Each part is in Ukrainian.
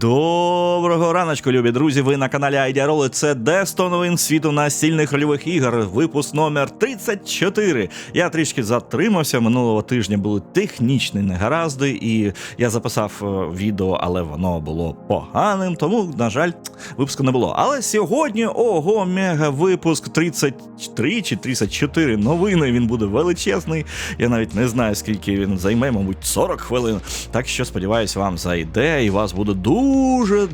Доброго раночку, любі друзі. Ви на каналі Айдіароли. Це де 100 новин світу настільних рольових ігор. Випуск номер 34. Я трішки затримався. Минулого тижня були технічні негаразди, і я записав е, відео, але воно було поганим. Тому, на жаль, випуску не було. Але сьогодні, ого, мега випуск 33 чи 34 новини. Він буде величезний. Я навіть не знаю, скільки він займе, мабуть, 40 хвилин. Так що сподіваюся, вам зайде, і вас буде дуже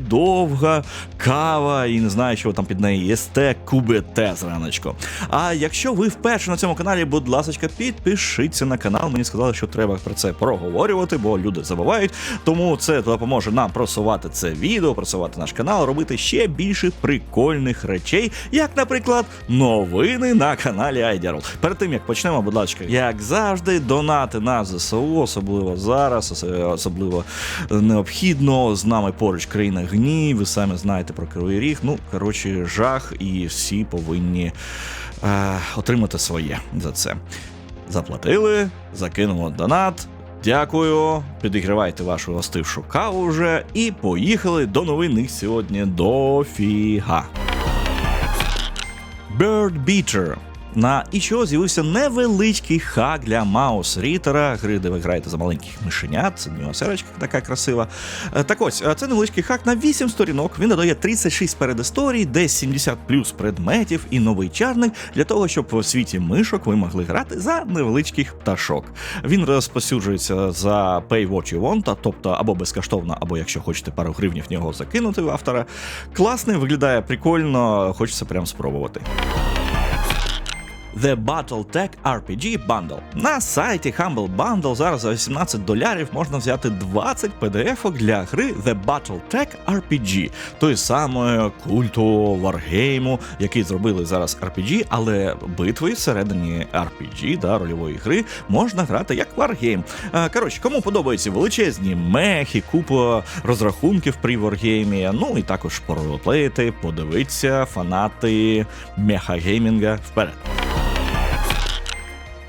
довга кава, і не знаю, що ви там під неї їсте, кубите зраночку. А якщо ви вперше на цьому каналі, будь ласка, підпишіться на канал. Мені сказали, що треба про це проговорювати, бо люди забувають. Тому це допоможе нам просувати це відео, просувати наш канал, робити ще більше прикольних речей, як, наприклад, новини на каналі Айдерл. Перед тим як почнемо, будь ласка, як завжди, донати на ЗСУ, особливо зараз, особливо необхідно. З нами поруч країна гній. Ви самі знаєте про Кривий Ріг. Ну коротше, жах, і всі повинні е, отримати своє за це. Заплатили, закинуло донат. Дякую, підігрівайте вашу остившу каву вже і поїхали до новин їх сьогодні дофіга. Bird Beater. На ічо з'явився невеличкий хак для Маус Рітера, гри, де ви граєте за маленьких мишенят, це нюансерочка така красива. Е, Так ось, е, це невеличкий хак на 8 сторінок. Він додає 36 передісторій, десь 70 плюс предметів і новий чарник для того, щоб у світі мишок ви могли грати за невеличких пташок. Він розпосюджується за Pay What You Want, тобто або безкоштовно, або якщо хочете пару гривнів в нього закинути в автора. Класний, виглядає прикольно, хочеться прям спробувати. The Battletech RPG Bundle. На сайті Humble Bundle зараз за 18 долярів можна взяти 20 PDF для гри The Battletech RPG, той самої культу Wargame, який зробили зараз RPG, але битви всередині RPG, да, рольової гри, можна грати як. А, Коротше, кому подобаються величезні мехи, купа розрахунків при Wargame, ну і також поролеплеїти, подивитися фанати мехагеймінга вперед.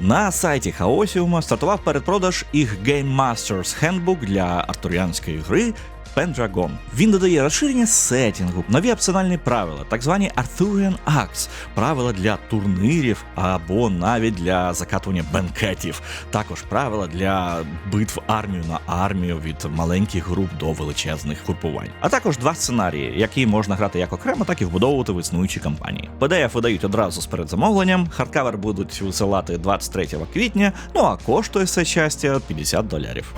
На сайті Хаосіума стартував передпродаж їх Game Masters Handbook для артуріанської гри Pendragon. Він додає розширення сетінгу, нові опціональні правила, так звані Arthurian Acts, правила для турнирів або навіть для закатування бенкетів. Також правила для битв армію на армію від маленьких груп до величезних групувань. А також два сценарії, які можна грати як окремо, так і вбудовувати в існуючі кампанії. PDF видають одразу з передзамовленням. Хардкавер будуть висилати 23 квітня. Ну а коштує це щастя 50 долярів.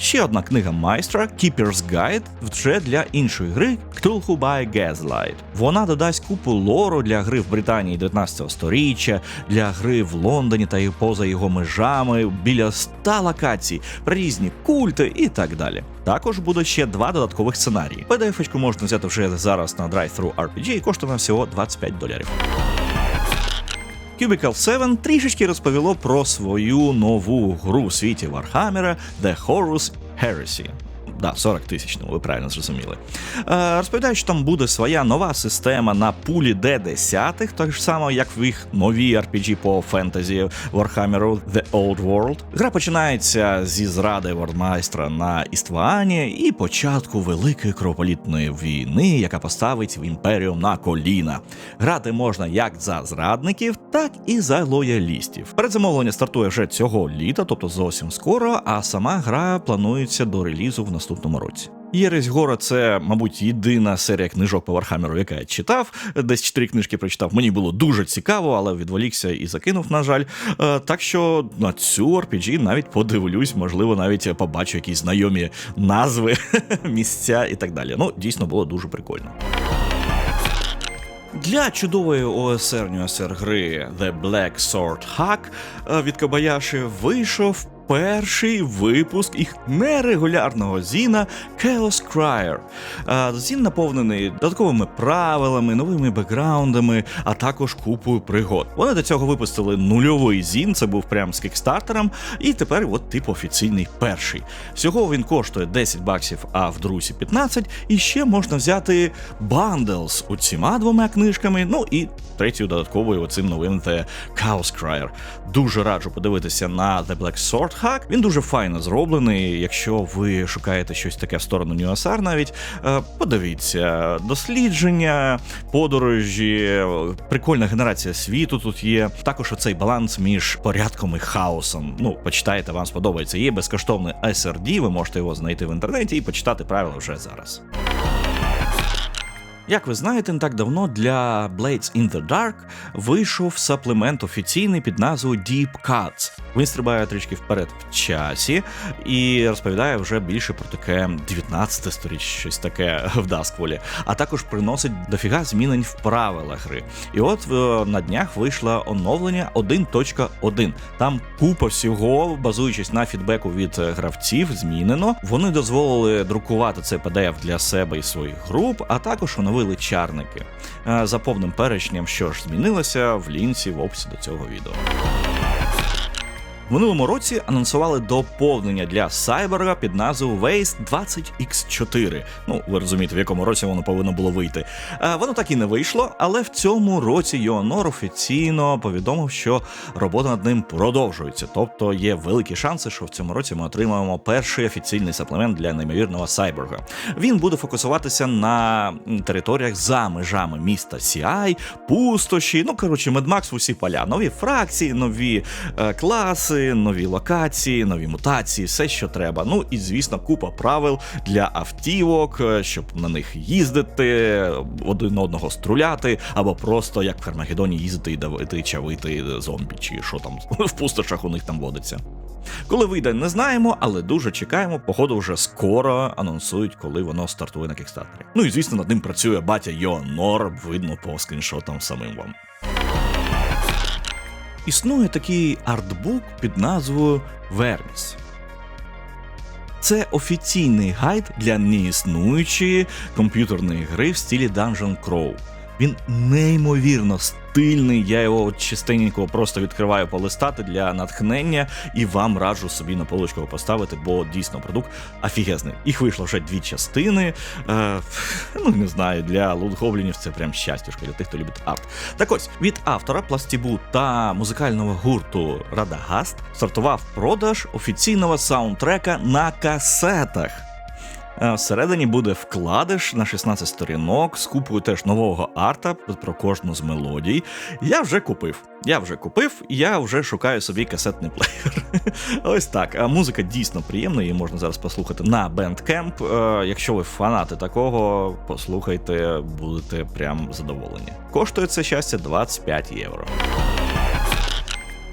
Ще одна книга майстра Keeper's Guide вже для іншої гри Cthulhu by Gaslight. Вона додасть купу лору для гри в Британії 19 сторіччя, для гри в Лондоні та й поза його межами, біля 100 локацій, різні культи і так далі. Також буде ще два додаткових сценарії. PDF-очку можна взяти вже зараз на Drive-Thru RPG і коштує всього 25 доларів. Cubicle 7 трішечки розповіло про свою нову гру у світі Вархаммера The Horus Heresy. Да, 40 тисяч, ну ви правильно зрозуміли. Е, розповідають, що там буде своя нова система на пулі D10, так само, як в їх нові RPG по фентезі Warhammer The Old World. Гра починається зі зради Вардмайстра на Іствані і початку великої кровополітної війни, яка поставить в імперію на коліна. Грати можна як за зрадників, так і за лоялістів. Передзамовлення стартує вже цього літа, тобто зовсім скоро, а сама гра планується до релізу в наступному році. Єресь Гора це, мабуть, єдина серія книжок по Вархамеру, яка я читав. Десь чотири книжки прочитав. Мені було дуже цікаво, але відволікся і закинув, на жаль. Е, Так що на цю RPG навіть подивлюсь, можливо, навіть побачу якісь знайомі назви, місця і так далі. Ну, дійсно було дуже прикольно. Для чудової ОСР НЮСР гри The Black Sword Hack е, від Кобаяші вийшов перший випуск їх нерегулярного зіна Chaos Crier. Зін наповнений додатковими правилами, новими бекграундами, а також купою пригод. Вони до цього випустили нульовий зін, це був прям з кікстартером, і тепер от типу офіційний перший. Всього він коштує 10 баксів, а в друзі 15, і ще можна взяти бандл з оціма двома книжками, ну і третю додатковою оцим новим The Chaos Crier. Дуже раджу подивитися на The Black Sword Hack. Він дуже файно зроблений. Якщо ви шукаєте щось таке в сторону Нюасар, навіть е, подивіться дослідження, подорожі, прикольна генерація світу тут є. Також оцей баланс між порядком і хаосом. Ну, почитайте, вам сподобається. Є безкоштовний SRD, ви можете його знайти в інтернеті і почитати правила вже зараз. Як ви знаєте, не так давно для Blades in the Dark вийшов саплемент офіційний під назвою Deep Cuts. Він стрибає трішки вперед в часі і розповідає вже більше про таке 19 сторіч, щось таке в Даскволі, а також приносить дофіга змінень в правилах гри. І от е, на днях вийшло оновлення 1.1. Там купа всього, базуючись на фідбеку від е, гравців, змінено. Вони дозволили друкувати цей PDF для себе і своїх груп, а також оновили чарники. Е, За повним перечням, що ж змінилося, в лінці в описі до цього відео. В минулому році анонсували доповнення для Сайберга під назвою Waze 20X4. Ну, ви розумієте, в якому році воно повинно було вийти. Воно так і не вийшло, але в цьому році Йонор офіційно повідомив, що робота над ним продовжується. Тобто є великі шанси, що в цьому році ми отримаємо перший офіційний саплемент для неймовірного Сайберга. Він буде фокусуватися на територіях за межами міста Сіай, пустоші. Ну коротше, Медмакс усі поля. Нові фракції, нові е, класи, нові локації, нові мутації, все, що треба. Ну і звісно, купа правил для автівок, е, щоб на них їздити, один одного струляти, або просто як в Хармагеддоні їздити і давити, чавити зомбі, чи що там в пустошах у них там водиться. Коли вийде, не знаємо, але дуже чекаємо. Походу, вже скоро анонсують, коли воно стартує на кікстартері. Ну і звісно, над ним працює батя Йонор, видно по скріншотам самим вам. Існує такий артбук під назвою Верміс. Це офіційний гайд для неіснуючої комп'ютерної гри в стилі Dungeon Crawl. Він неймовірно стильний. Я його частенько просто відкриваю полистати для натхнення і вам раджу собі на полочку поставити, бо дійсно продукт офігезний. Їх вийшло вже дві частини. Е, ну не знаю, для лутгоблінів це прям щастюшка для тих, хто любить арт. Так ось від автора пластібу та музикального гурту Радагаст стартував продаж офіційного саундтрека на касетах. Е, Всередині буде вкладиш на 16 сторінок з купою теж нового арта про кожну з мелодій. Я вже купив. Я вже купив, і я вже шукаю собі касетний плеєр. Ось так. А музика дійсно приємна, її можна зараз послухати на Bandcamp. Е, Якщо ви фанати такого, послухайте, будете прям задоволені. Коштує це щастя 25 євро.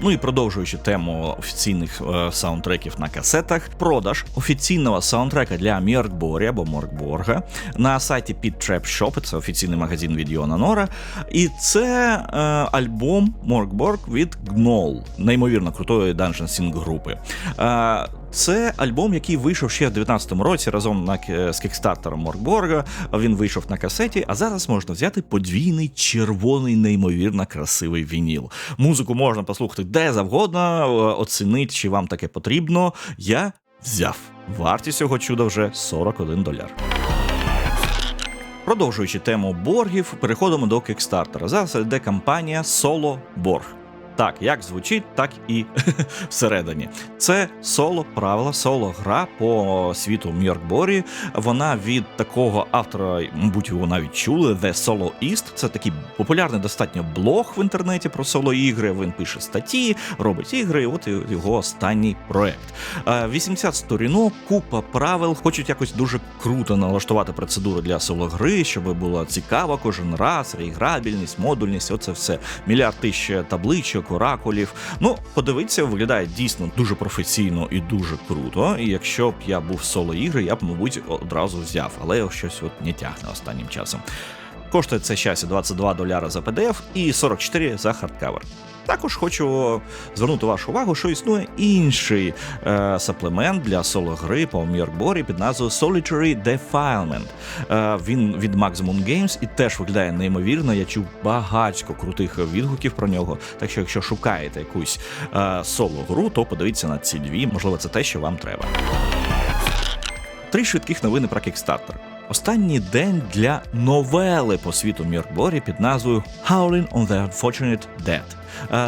Ну і продовжуючи тему офіційних е, саундтреків на касетах, продаж офіційного саундтрека для Мьоркборі або Моркборга на сайті Pit Trap Shop, це офіційний магазин від Йона Нора. І це е, альбом Моркборг від Гнол, неймовірно крутої Dungeon Sing групи. Е, це альбом, який вийшов ще в 19-му році разом на з кікстартером Моркборга. Він вийшов на касеті, а зараз можна взяти подвійний червоний, неймовірно красивий вініл. Музику можна послухати де завгодно, е, оцінити, чи вам таке потрібно. Я взяв. Вартість цього чуда вже 41 доляр. Продовжуючи тему боргів, переходимо до кікстартера. Зараз йде кампанія Соло Борг. Так, як звучить, так і всередині. Це соло правила, соло гра по світу Мьоркборі. Вона від такого автора, мабуть, його навіть чули, The Solo East. Це такий популярний достатньо блог в інтернеті про соло ігри. Він пише статті, робить ігри. і От його останній проект. Е, 80 сторінок, купа правил. Хочуть якось дуже круто налаштувати процедури для соло гри, щоб було цікаво кожен раз, реіграбільність, модульність. Оце все мільярд тисяч табличок, оракулів. Ну, подивіться, виглядає дійсно дуже професійно і дуже круто. І якщо б я був соло ігри, я б, мабуть, одразу взяв, але щось от не тягне останнім часом. Коштує це щастя 22 доляри за PDF і 44 за хардкавер. Також хочу звернути вашу увагу, що існує інший е, саплемент для соло-гри по Міркборі під назвою Solitary Defilement. Е, він від Maximum Games і теж виглядає неймовірно. Я чув багатько крутих відгуків про нього. Так що, якщо шукаєте якусь е, соло-гру, то подивіться на ці дві. Можливо, це те, що вам треба. Три швидких новини про Kickstarter. Останній день для новели по світу Міркборі під назвою Howling on the Unfortunate Dead.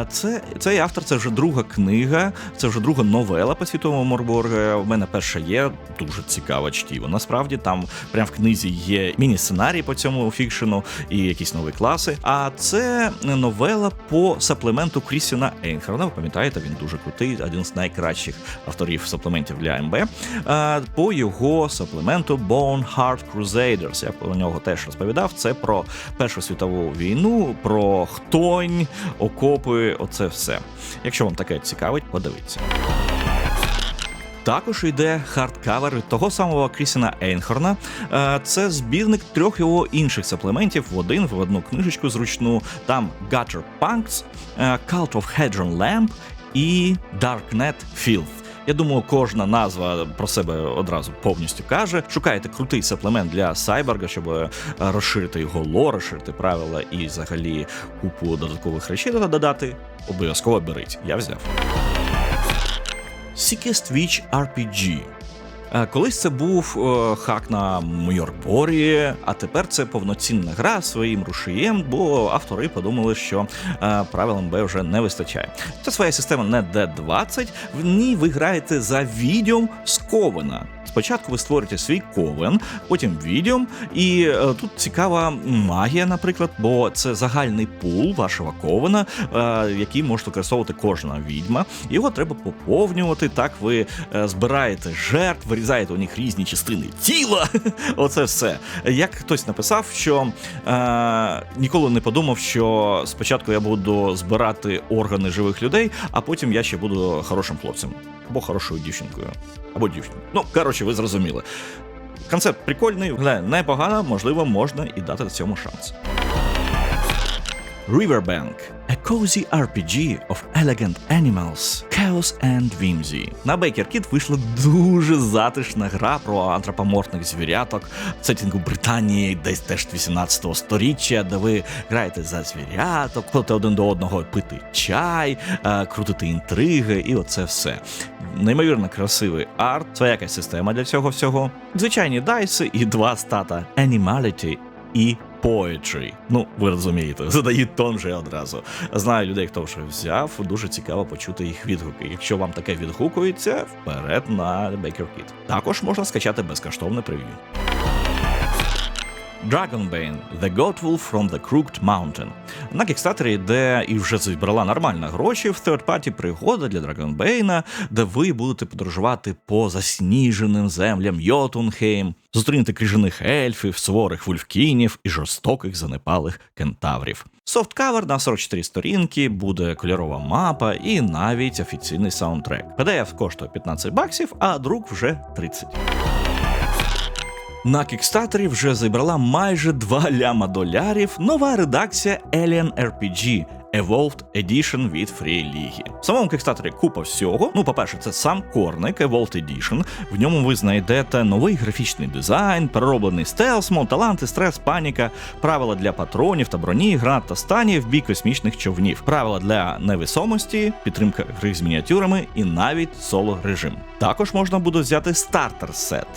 Це цей автор, це вже друга книга, це вже друга новела по світовому Морборга. У мене перша є дуже цікава чтіво. Насправді там прямо в книзі є міні-сценарій по цьому фікшену і якісь нові класи. А це новела по саплементу Крістіна Ейнхерна. Ви пам'ятаєте, він дуже крутий, один з найкращих авторів саплементів для МБ. По його саплементу Bone Heart Crusaders. Я про нього теж розповідав. Це про Першу світову війну, про хтонь, окопи. Оце все. Якщо вам таке цікавить, подивіться. Також йде хардкавер того самого Крісіна Ейнхорна. Е, Це збірник трьох його інших саплементів в один в одну книжечку зручну. Там Gutter Punks, е, Cult of Hedron Lamp і Darknet Filth. Я думаю, кожна назва про себе одразу повністю каже. Шукайте крутий саплемент для Сайберга, щоб е, розширити його лор, розширити правила і взагалі купу додаткових речей додати. Обов'язково беріть. Я взяв. Sickest Witch RPG. Е, Колись це був е, хак на Мойорборі, а тепер це повноцінна гра своїм рушієм, бо автори подумали, що е, правил МБ вже не вистачає. Це своя система не D20, в ній ви граєте за відьом з. Спочатку ви створюєте свій ковен, потім відьом, і е, тут цікава магія, наприклад, бо це загальний пул вашого ковена, е, який може використовувати кожна відьма. Його треба поповнювати. Так ви е, збираєте жертв, вирізаєте у них різні частини тіла. Оце все. Як хтось написав, що е, ніколи не подумав, що спочатку я буду збирати органи живих людей, а потім я ще буду хорошим хлопцем або хорошою дівчинкою, або дівчинкою. Ну, коротше, ви зрозуміли. Концепт прикольний, але непогано, можливо, можна і дати цьому шанс. Riverbank – A cozy RPG of elegant animals, chaos and whimsy. На Baker Kid вийшла дуже затишна гра про антропоморфних звіряток в сеттінгу Британії, десь теж 18 сторіччя, де ви граєте за звіряток, ходите один до одного пити чай, е, крутити інтриги, і оце все. Неймовірно красивий арт, своя якась система для цього всього. Звичайні дайси і два стата Animality і Poetry. Ну, ви розумієте, задають тон вже одразу. Знаю людей, хто вже взяв, дуже цікаво почути їх відгуки. Якщо вам таке відгукується, вперед на BakerKit. Також можна скачати безкоштовне прев'ю. Dragonbane – The Godwolf from the Crooked Mountain. На кікстатері, де і вже зібрала нормально гроші в third-party пригода для Dragonbane, де ви будете подорожувати по засніженим землям Йотунхейм, зустрінете крижаних ельфів, суворих вульфкінів і жорстоких занепалих кентаврів. Софткавер на 44 сторінки, буде кольорова мапа і навіть офіційний саундтрек. PDF коштує 15 баксів, а друк вже 30. На кікстатері вже зібрала майже 2 ляма долярів нова редакція Alien RPG Evolved Edition від Free League. В самому кікстатері купа всього. Ну, по-перше, це сам корник Evolved Edition. В ньому ви знайдете новий графічний дизайн, перероблений стелс, мод, таланти, стрес, паніка, правила для патронів та броні, гранат та станів, бій космічних човнів, правила для невесомості, підтримка гри з мініатюрами і навіть соло режим. Також можна буде взяти стартер сет.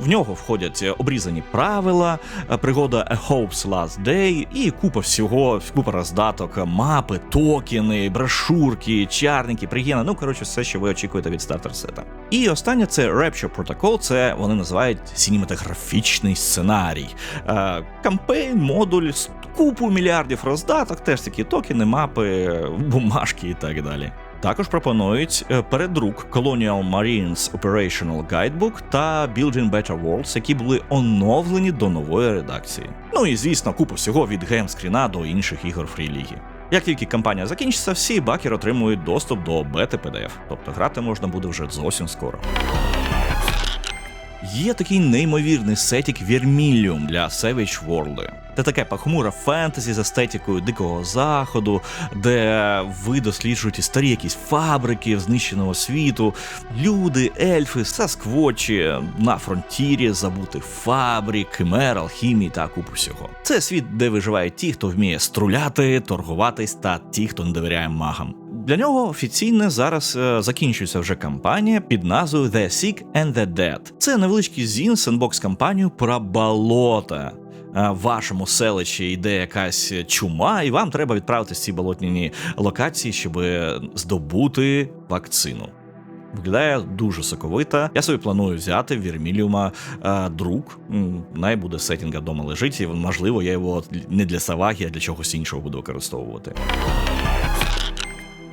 В нього входять обрізані правила, пригода A Hope's Last Day і купа всього, купа роздаток, мапи, токени, брошурки, чарники, пригіни. Ну коротше, все, що ви очікуєте від стартер сета. І останнє це Rapture Protocol, це вони називають синематографічний сценарій. Е, Кампейн, модуль, купу мільярдів роздаток, теж такі токени, мапи, бумажки і так далі. Також пропонують е, передрук Colonial Marines Operational Guidebook та Building Better Worlds, які були оновлені до нової редакції. Ну і звісно, купу всього від геймскріна до інших ігор фріліги. Як тільки кампанія закінчиться, всі бакери отримують доступ до бети PDF, тобто грати можна буде вже зовсім скоро. Є такий неймовірний сетік Vermilion для Savage World. Це таке похмура фентезі з естетикою дикого заходу, де ви досліджуєте старі якісь фабрики знищеного світу, люди, ельфи, сасквочі на фронтірі, забути фабрик, химер, алхімії та купу всього. Це світ, де виживають ті, хто вміє струляти, торгуватись, та ті, хто не довіряє магам. Для нього офіційно зараз е, закінчується вже кампанія під назвою The Sick and the Dead. Це невеличкий зін сендбокс кампанію про болота. Е, в вашому селищі йде якась чума, і вам треба відправити ці болотняні локації, щоб здобути вакцину. Виглядає дуже соковита. Я собі планую взяти Вірміліума е, друк. Най буде сетінга вдома лежить, і можливо, я його не для Савагі, а для чогось іншого буду використовувати.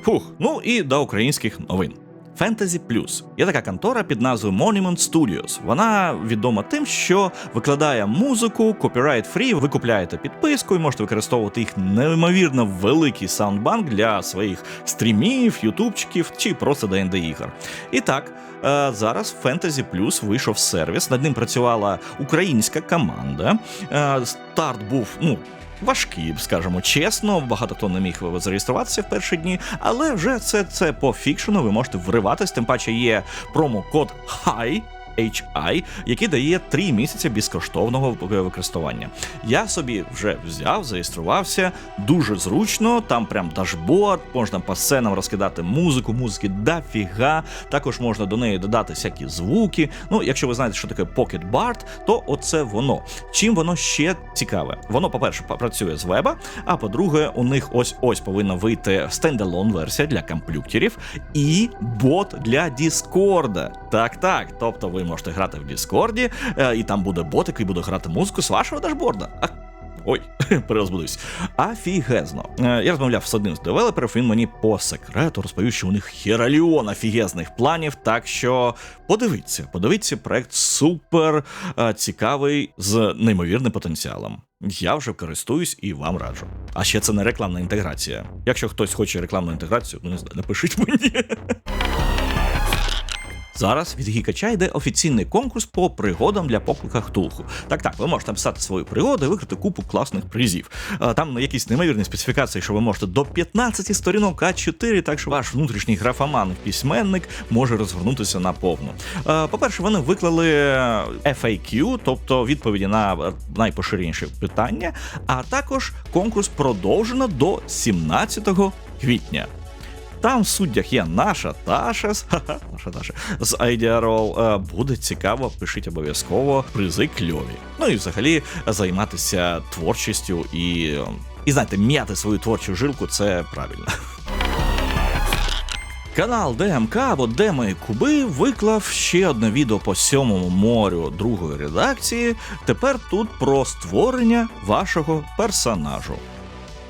Фух, ну і до українських новин. Fantasy Plus. Є така контора під назвою Monument Studios. Вона відома тим, що викладає музику, копірайт фрі, ви купляєте підписку і можете використовувати їх неймовірно великий саундбанк для своїх стрімів, ютубчиків чи просто ДНД ігор. І так. Е, зараз Fantasy Plus вийшов сервіс. Над ним працювала українська команда. Е, старт був ну важкі, скажімо чесно. Багато хто не міг зареєструватися в перші дні, але вже це це по фікшену. Ви можете вриватись. Тим паче є промокод HI, HI, який дає 3 місяці безкоштовного використання. Я собі вже взяв, зареєструвався дуже зручно. Там прям дашборд, можна по сценам розкидати музику, музики дофіга. Також можна до неї додати всякі звуки. Ну, якщо ви знаєте, що таке Pocket Bard, то оце воно. Чим воно ще цікаве? Воно, по-перше, працює з веба, а по-друге, у них ось ось повинна вийти стендалон версія для комп'ютерів і бот для Діскорда. Так, так. Тобто ви можете грати в Діскорді, е, і там буде бот, який буде грати музику з вашого дашборда. Ой, перерозбудусь. Афігезно. Е, я розмовляв з одним з девелоперів, він мені по секрету розповів, що у них хераліон офігезних планів. Так що подивіться, подивіться, проект супер е, цікавий з неймовірним потенціалом. Я вже користуюсь і вам раджу. А ще це не рекламна інтеграція. Якщо хтось хоче рекламну інтеграцію, ну не знаю, напишіть мені. Зараз від Гікача йде офіційний конкурс по пригодам для поклика Хтулху. Так, так, ви можете написати свої пригоди виграти купу класних призів. Там якісь неймовірні специфікації, що ви можете до 15 сторінок А4, так що ваш внутрішній графоман письменник може розгорнутися на повну. По-перше, вони виклали FAQ, тобто відповіді на найпоширеніші питання, а також конкурс продовжено до 17 квітня. Там в суддях є наша Таша, наша Таша з Idearol. Е, буде цікаво, пишіть обов'язково призи кльові. Ну і взагалі займатися творчістю і, і знаєте, м'яти свою творчу жилку це правильно. Канал ДМК або Деми Куби виклав ще одне відео по сьомому морю другої редакції. Тепер тут про створення вашого персонажу.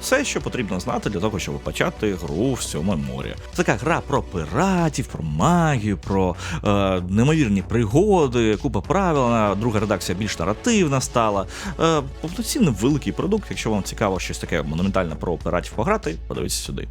Все, що потрібно знати для того, щоб почати гру в цьому морі. Це така гра про пиратів, про магію, про е, неймовірні пригоди, купа правил. Друга редакція більш наративна стала. Е, Повноцінний великий продукт. Якщо вам цікаво щось таке монументальне про пиратів пограти, подивіться сюди.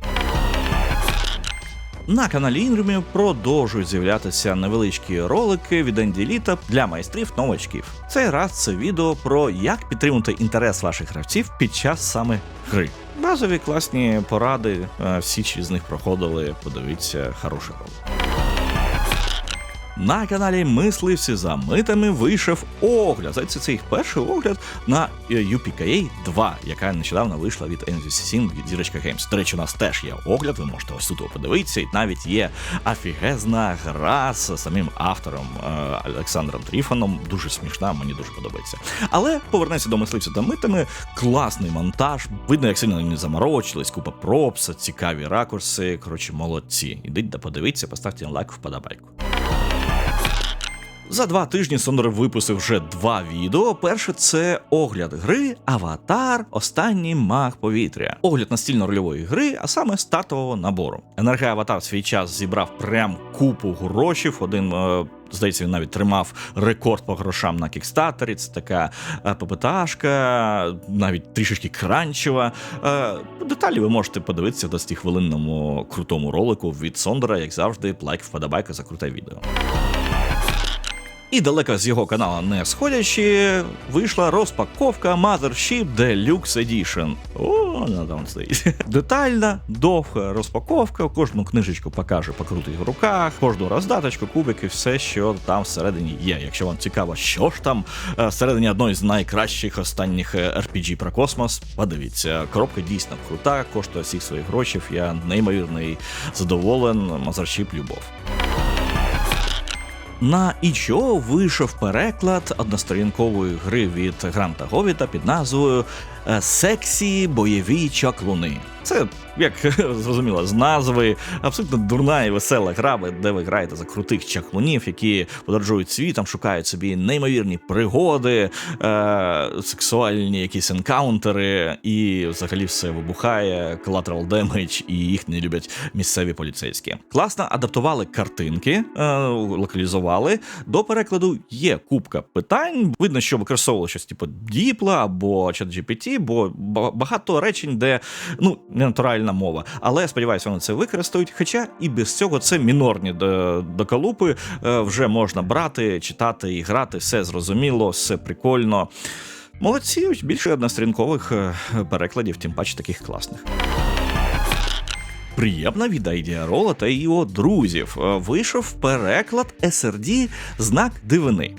На каналі Інрумі продовжують з'являтися невеличкі ролики від Енділіта для майстрів новачків. Цей раз це відео про як підтримати інтерес ваших гравців під час саме гри. Базові класні поради, е, всі з них проходили. Подивіться, хороший ролик. На каналі Мисливці за митами вийшов огляд. Це, це їх перший огляд на UPKA 2, яка нещодавно вийшла від NVC7 від Зірочка Games. До речі, у нас теж є огляд, ви можете ось тут подивитися, і навіть є офігезна гра з самим автором е, Олександром Тріфоном. Дуже смішна, мені дуже подобається. Але повернемося до мисливця за митами. Класний монтаж. Видно, як сильно вони заморочились, купа пропса, цікаві ракурси. Коротше, молодці. Ідіть да подивіться, поставте лайк, вподобайку. За два тижні Сонор випустив вже два відео. Перше це огляд гри Аватар, останній маг повітря, огляд настільно-рольової гри, а саме стартового набору. Енергоаватар свій час зібрав прям купу грошів. Один. Е, здається, він навіть тримав рекорд по грошам на кікстартері. Це така ППТшка, навіть трішечки кранчева. Е, деталі ви можете подивитися в 20-хвилинному крутому ролику від Сондера, як завжди, лайк, вподобайка за круте відео. І далеко з його каналу не сходячи, вийшла розпаковка Mothership Deluxe Edition. О, вона там стоїть. Детальна, довга розпаковка. Кожну книжечку покаже, покрутить в руках, кожну роздаточку, кубики, все, що там всередині є. Якщо вам цікаво, що ж там е, всередині одної з найкращих останніх е, RPG про космос, подивіться, коробка дійсно крута, коштує всіх своїх грошей. Я неймовірний задоволен. Mothership любов. На ічо вийшов переклад односторінкової гри від Гранта Говіта під назвою е, Сексі бойові чаклуни. Це, як зрозуміло, з назви абсолютно дурна і весела гра, де ви граєте за крутих чаклунів, які подорожують світом, шукають собі неймовірні пригоди, е- сексуальні якісь енкаунтери, і взагалі все вибухає, collateral damage, і їх не люблять місцеві поліцейські. Класно адаптували картинки, е- локалізували. До перекладу є купка питань. Видно, що використовували щось типу Діпла або ChatGPT, бо багато речень, де ну не натуральна мова. Але сподіваюся, вони це використають. Хоча і без цього це мінорні до- доколупи. Е, Вже можна брати, читати і грати, все зрозуміло, все прикольно. Молодці, більше однострінкових е, перекладів, тим паче таких класних. Приємна від Айдіарола та його друзів. Е, Вийшов переклад SRD знак дивини.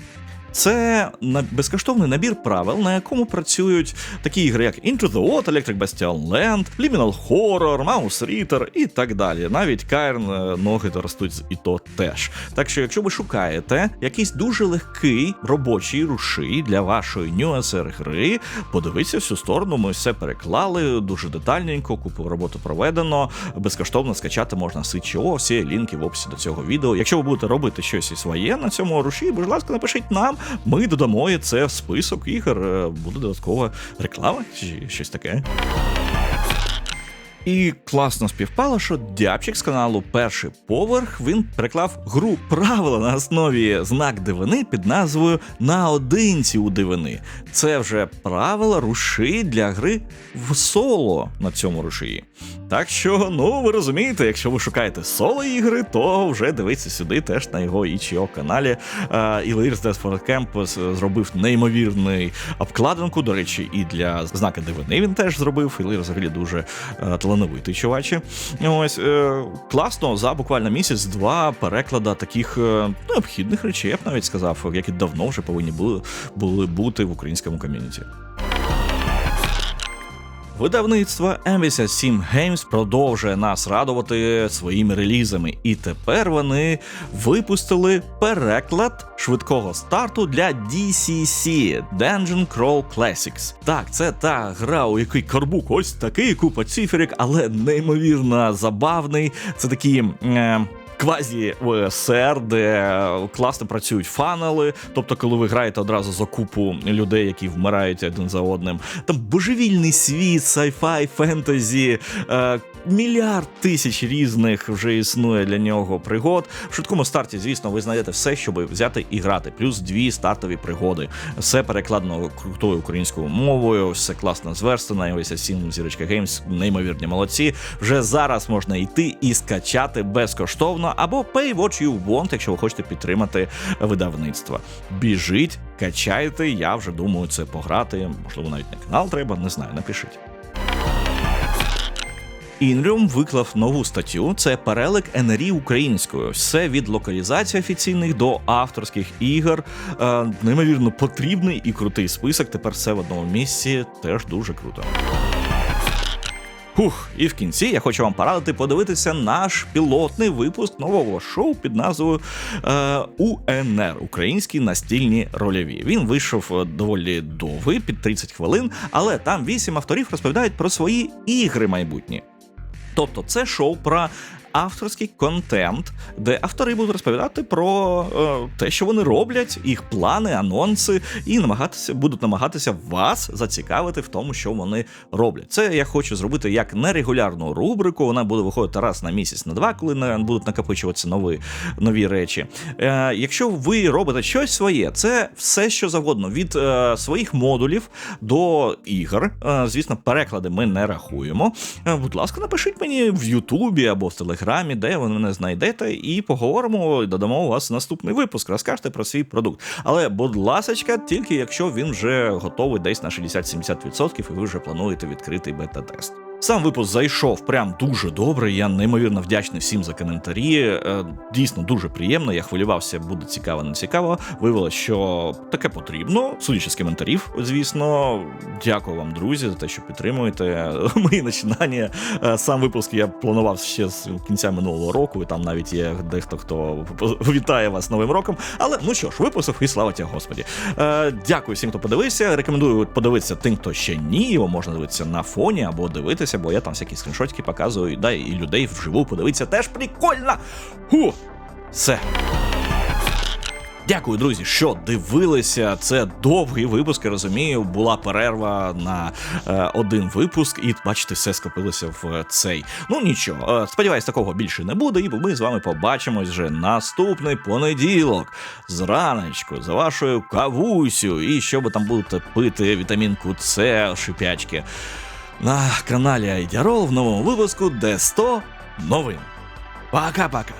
Це безкоштовний набір правил, на якому працюють такі ігри, як Into the Wild, Electric Bastion Land, Liminal Horror, Mouse Reader і так далі. Навіть Кайрн е, ноги ростуть і то теж. Так що, якщо ви шукаєте якийсь дуже легкий робочий рушій для вашої New гри, подивіться всю сторону. Ми все переклали дуже детальненько, купу роботи проведено. Безкоштовно скачати можна itch.io, всі лінки в описі до цього відео. Якщо ви будете робити щось і своє на цьому руші, будь ласка, напишіть нам. Ми додамо це в список ігор. е, Буде додаткова реклама чи щось таке. І класно співпало, що Дябчик з каналу Перший поверх він переклав гру правила на основі знак дивини під назвою Наодинці у дивини. Це вже правила руші для гри в соло на цьому рушії. Так що, ну ви розумієте, якщо ви шукаєте соло ігри, то вже дивіться сюди теж на його itch.io каналі. Ілирс Desperate Camp з- зробив неймовірний обкладинку. До речі, і для знака дивини він теж зробив. Ілир взагалі дуже е, талановитий чувачі. Ось е, класно за буквально місяць-два переклада таких е, необхідних речей, я б навіть сказав, які давно вже повинні були, були бути в українському ком'юніті. Видавництво M87 Games продовжує нас радувати своїми релізами, і тепер вони випустили переклад швидкого старту для DCC Dungeon Crawl Classics. Так, це та гра, у якій карбук ось такий, купа циферик, але неймовірно забавний. Це такі. Е- Квазі ОСР, де класно працюють фанели. Тобто, коли ви граєте одразу за купу людей, які вмирають один за одним. Там божевільний світ, sci-fi, фентезі, е, мільярд тисяч різних вже існує для нього пригод. В швидкому старті, звісно, ви знайдете все, щоб взяти і грати. Плюс дві стартові пригоди. Все перекладено крутою українською мовою, все класно зверстано. І ось 7 зірочка Games, неймовірні молодці. Вже зараз можна йти і скачати безкоштовно або pay what you want, якщо ви хочете підтримати видавництво. Біжіть, качайте. Я вже думаю це пограти. Можливо, навіть на канал треба, не знаю, напишіть. Інріум виклав нову статтю. Це перелик НРІ українською. Все від локалізації офіційних до авторських ігор. Е, неймовірно потрібний і крутий список. Тепер все в одному місці. Теж дуже круто. Хух, і в кінці я хочу вам порадити подивитися наш пілотний випуск нового шоу під назвою е, УНР Українські настільні рольові. Він вийшов е, доволі довгий, під 30 хвилин, але там вісім авторів розповідають про свої ігри майбутні. Тобто це шоу про авторський контент, де автори будуть розповідати про е, те, що вони роблять, їх плани, анонси, і намагатися будуть намагатися вас зацікавити в тому, що вони роблять. Це я хочу зробити як нерегулярну рубрику. Вона буде виходити раз на місяць, на два, коли на- будуть накопичуватися нові, нові речі. Е, якщо ви робите щось своє, це все що завгодно від е, своїх модулів до ігор. Е, звісно, переклади ми не рахуємо. Е, будь ласка, напишіть мені в Ютубі або в Телеграмі, де ви мене знайдете, і поговоримо і додамо у вас наступний випуск. Розкажете про свій продукт. Але, будь ласочка, тільки якщо він вже готовий десь на 60-70%, і ви вже плануєте відкритий бета-тест. Сам випуск зайшов прям дуже добре. Я неймовірно вдячний всім за коментарі. Е, Дійсно дуже приємно. Я хвилювався, буде цікаво, не цікаво. Виявилося, що таке потрібно, судячи з коментарів, звісно. Дякую вам, друзі, за те, що підтримуєте мої починання. Е, Сам випуск я планував ще з кінця минулого року, і там навіть є дехто, хто вітає вас новим роком. Але ну що ж, випустив і слава тя Господі. Е, дякую всім, хто подивився. Рекомендую подивитися тим, хто ще ні. Його можна дивитися на фоні або дивитися, бо я там всякі скріншотики показую. Да, і людей вживу подивитися теж прикольно. Ху! Все. Дякую, друзі, що дивилися. Це довгий випуск, я розумію. Була перерва на е, один випуск, і бачите, все скопилося в е, цей. Ну нічого, е, сподіваюсь, такого більше не буде, і ми з вами побачимось вже наступний понеділок. Зранечку, за вашою кавусю, і що ви там будете пити вітамінку С, шипячки. На каналі Айдярол в новому випуску де 100 новин. Пока-пока.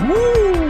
Woo!